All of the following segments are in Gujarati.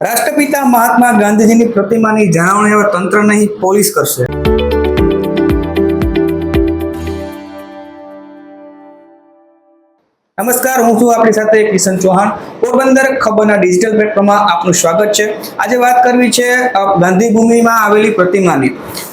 રાષ્ટ્રપિતા મહાત્મા ગાંધીજીની પ્રતિમાની જાળવણી હવે તંત્ર નહીં, પોલીસ કરશે. નમસ્કાર, હું છું આપણી સાથે કિશન ચૌહાણ. પોરબંદર ખબરના ડિજિટલ પ્લેટફોર્મમાં આપનું સ્વાગત છે. આજે વાત કરવી છે ગાંધીભૂમિમાં ગાંધી ભૂમિમાં આવેલી પ્રતિમાની.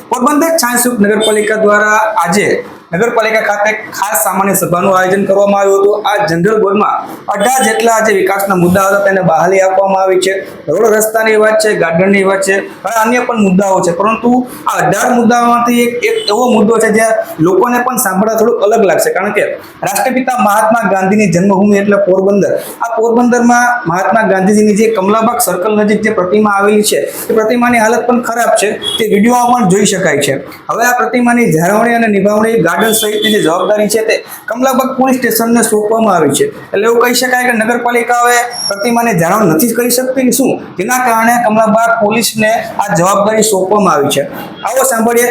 પોરબંદર છાંસુક નગરપાલિકા દ્વારા આજે નગરપાલિકા ખાતે ખાસ સામાન્ય સભાનું આયોજન કરવામાં આવ્યું હતું. આ જનરલ બોર્ડમાં અઢાર જેટલા જે વિકાસના મુદ્દા હતા તેને બહાલી આપવામાં આવી છે. રોડ રસ્તાની વાત છે, ગાર્ડનની વાત છે અન્ય પણ મુદ્દાઓ છે. પરંતુ આ અઢાર મુદ્દામાંથી એક એક એવો મુદ્દો છે જે લોકોને પણ સાંભળવા થોડું અલગ લાગશે. કારણ કે રાષ્ટ્રપિતા મહાત્મા ગાંધીની જન્મભૂમિ એટલે પોરબંદર. આ પોરબંદરમાં મહાત્મા ગાંધીજીની જે કમલાબાગ સર્કલ નજીક જે પ્રતિમા આવેલી છે, એ પ્રતિમાની હાલત પણ ખરાબ છે. તે વિડીયોમાં પણ જોઈ શકાય છે. હવે આ પ્રતિમાની જાળવણી અને નિભાવણી ગાર્ડન સહિતની જે જવાબદારી છે તે કમલાબાગ પોલીસ સ્ટેશનને સોંપવામાં આવી છે. એટલે એવું કહી શકાય કે નગરપાલિકા પ્રતિમાને જાણવા નથી કરી શકતી શું? જેના કારણે કમલાબાગ પોલીસને આ જવાબદારી સોંપવામાં આવી છે. આવો સાંભળીએ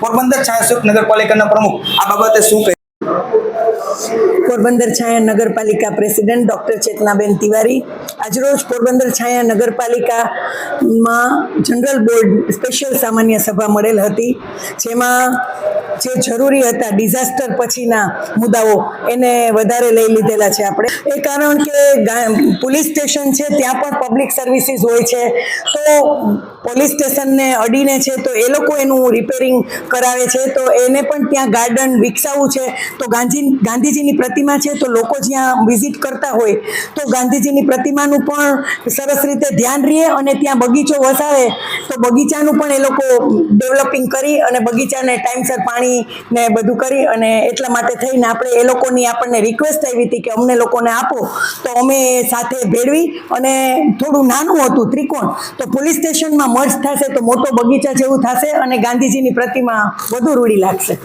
પોરબંદર છાયાસુખ નગરપાલિકાના પ્રમુખ. આ બાબતે શું કહે? પોરબંદર છાયા નગરપાલિકા પ્રેસિડેન્ટ ડૉક્ટર ચેતનાબેન તિવારી. આજરોજ પોરબંદર છાયા નગરપાલિકામાં જનરલ બોર્ડ સ્પેશિયલ સામાન્ય સભા મળેલ હતી, જેમાં જે જરૂરી હતા ડિઝાસ્ટર પછીના મુદ્દાઓ, એને વધારે લઈ લીધેલા છે આપણે. એ કારણ કે પોલીસ સ્ટેશન છે, ત્યાં પણ પબ્લિક સર્વિસીસ હોય છે. તો પોલીસ સ્ટેશનને અડીને છે, તો એ લોકો એનું રિપેરિંગ કરાવે છે. તો એને પણ ત્યાં ગાર્ડન વિકસાવવું છે. તો ગાંધી, ગાંધીજીની પ્રતિમા છે, તો લોકો જ્યાં વિઝિટ કરતા હોય, તો ગાંધીજીની પ્રતિમાનું પણ સરસ રીતે ધ્યાન રહે અને ત્યાં બગીચો વસાવે. તો બગીચાનું પણ એ લોકો ડેવલપિંગ કરી અને બગીચાને ટાઈમસર પાણી ને બધું કરી અને એટલા માટે થઈને આપણે એ લોકોની આપણને રિક્વેસ્ટ આવી હતી કે અમને લોકોને આપો. તો અમે સાથે ભેળવી અને થોડું નાનું હતું ત્રિકોણ. તો પોલીસ સ્ટેશનમાં મર્જ થશે તો મોટો બગીચા જેવું થશે અને ગાંધીજીની પ્રતિમા વધુ રૂડી લાગશે.